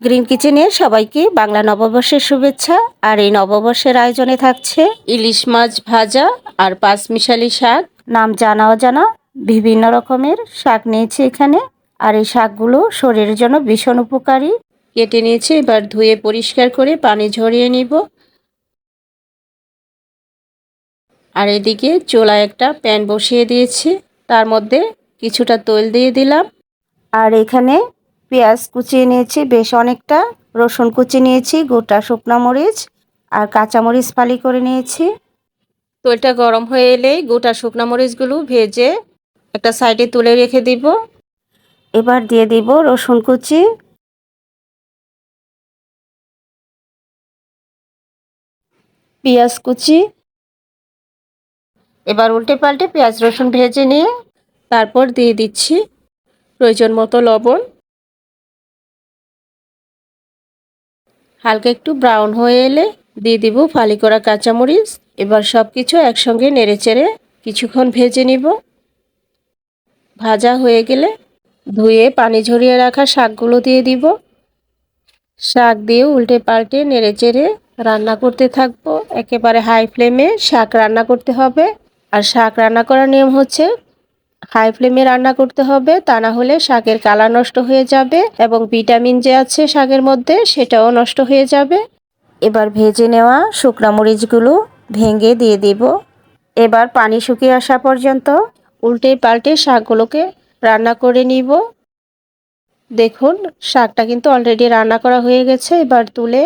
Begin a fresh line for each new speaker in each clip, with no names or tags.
Green কিচেনে সবাইকে বাংলা নববর্ষের শুভেচ্ছা। আর এই নববর্ষের আয়োজনে থাকছে ইলিশ মাছ ভাজা আর পাঁচমিশালি শাক। নাম জানা অজানা বিভিন্ন রকমের শাক নিয়েছি এখানে। আর এই শাকগুলো শরীরের জন্য ভীষণ উপকারী। কেটে নিয়েছি এবার ধুয়ে পরিষ্কার করে পানি ঝরিয়ে নিব। আর এদিকে চোলায় একটা প্যান বসিয়ে দিয়েছি তার মধ্যে কিছুটা তৈল দিয়ে দিলাম। আর এখানে পেঁয়াজ কুচিয়ে নিয়েছি বেশ অনেকটা। রসুন কুচি নিয়েছি গোটা শুকনো মরিচ আর কাঁচামরিচ ফালি করে নিয়েছি। তৈলটা গরম হয়ে এলেই গোটা শুকনো মরিচগুলো ভেজে একটা সাইডে তুলে রেখে দিব। এবার দিয়ে দিব রসুন কুচি। পেঁয়াজ কুচি। এবার উল্টে পাল্টে পেঁয়াজ রসুন ভেজে নিয়ে তারপর দিয়ে দিচ্ছি প্রয়োজন মতো লবণ। হালকা একটু ব্রাউন হয়ে এলে দিয়ে দিব ফালি করা কাঁচামরিচ। এবার সব কিছু একসঙ্গে নেড়ে চেড়ে কিছুক্ষণ ভেজে নিব। ভাজা হয়ে গেলে ধুয়ে পানি ঝরিয়ে রাখা শাকগুলো দিয়ে দিব। শাক দিয়ে উল্টে পাল্টে নেড়ে চেড়ে রান্না করতে থাকব। একেবারে হাই ফ্লেমে শাক রান্না করতে হবে। আর শাক রান্না করার নিয়ম হচ্ছে হাই ফ্লেমে রান্না করতে হবে, তা না হলে শাকের কালার নষ্ট হয়ে যাবে এবং ভিটামিন যে আছে শাকের মধ্যে সেটাও নষ্ট হয়ে যাবে। এবার ভেজে নেওয়া শুকনা মরিচগুলো ভেঙে দিয়ে দিব। এবার পানি শুকিয়ে আসা পর্যন্ত উল্টে পাল্টে শাকগুলোকে রান্না করে নিব। দেখুন, শাকটা কিন্তু অলরেডি রান্না করা হয়ে গেছে, এবার তুলে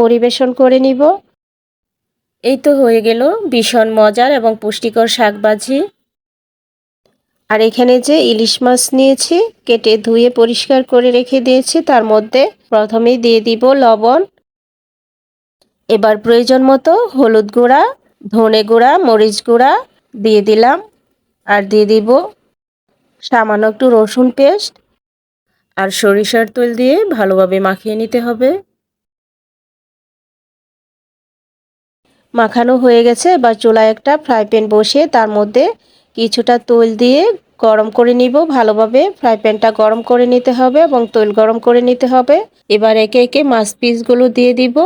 পরিবেশন করে নিব। এই তো হয়ে গেল ভীষণ মজার এবং পুষ্টিকর শাক ভাজি আর এখানে যে ইলিশ মাছ নিয়েছি, কেটে ধুয়ে পরিষ্কার করে রেখে দিয়েছি, তার মধ্যে প্রথমেই দিয়ে দিব লবণ। এবার প্রয়োজন মতো হলুদ গুঁড়া, ধনে গুঁড়া, মরিচ গুঁড়া দিয়ে দিলাম। আর দিয়ে দিব সামান্য একটু রসুন পেস্ট। আর সরিষার তেল দিয়ে ভালোভাবে মাখিয়ে নিতে হবে। মাখানো হয়ে গেছে, এবার চুলায় একটা ফ্রাই প্যান বসিয়ে তার মধ্যে কিছুটা তৈল দিয়ে গরম করে নিব। ভালোভাবে ফ্রাই প্যানটা গরম করে নিতে হবে এবং তৈল গরম করে নিতে হবে। এবার একে একে মাছ পিসগুলো দিয়ে দিব।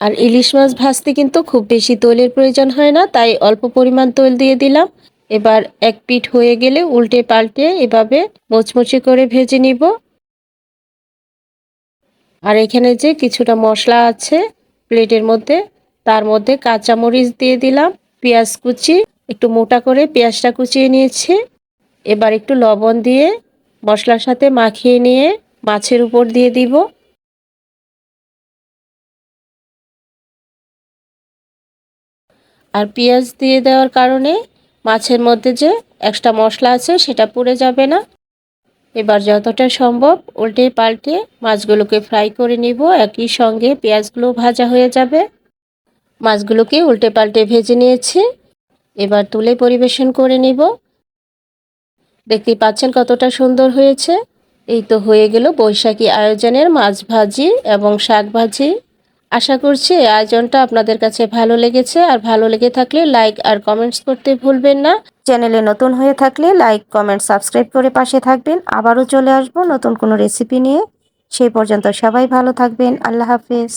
আর ইলিশ মাছ ভাজতে কিন্তু খুব বেশি তৈলের প্রয়োজন হয় না, তাই অল্প পরিমাণ তৈল দিয়ে দিলাম। এবার এক পিঠ হয়ে গেলে উল্টে পাল্টে এভাবে মোচমুচি করে ভেজে নিব। আর এখানে যে কিছুটা মশলা আছে প্লেটের মধ্যে, তার মধ্যে কাঁচামরিচ দিয়ে দিলাম, পেঁয়াজ কুচি একটু মোটা করে পেঁয়াজটা কুচিয়ে নিয়েছি। এবার একটু লবণ দিয়ে মশলার সাথে মাখিয়ে নিয়ে মাছের উপর দিয়ে দিব। আর পেঁয়াজ দিয়ে দেওয়ার কারণে মাছের মধ্যে যে একটা মশলা আছে সেটা পুড়ে যাবে না। এবার যতটা সম্ভব উল্টে পাল্টে মাছগুলোকে ফ্রাই করে নিব। একই সঙ্গে পেঁয়াজগুলো ভাজা হয়ে যাবে। মাছগুলোকে উল্টে পাল্টে ভেজে নিয়েছি। এবার তুলে পরিবেশন করে নিব। দেখতে পাচ্ছেন কতটা সুন্দর হয়েছে। এই তো হয়ে গেল বৈশাখী আয়োজনের মাছ ভাজি এবং শাক ভাজি। আশা করছি আয়োজনটা আপনাদের কাছে ভালো লেগেছে। আর ভালো লেগে থাকলে লাইক আর কমেন্টস করতে ভুলবেন না। চ্যানেলে নতুন হয়ে থাকলে লাইক, কমেন্ট, সাবস্ক্রাইব করে পাশে থাকবেন। আবারও চলে আসব নতুন কোনো রেসিপি নিয়ে। সেই পর্যন্ত সবাই ভালো থাকবেন। আল্লাহ হাফেজ।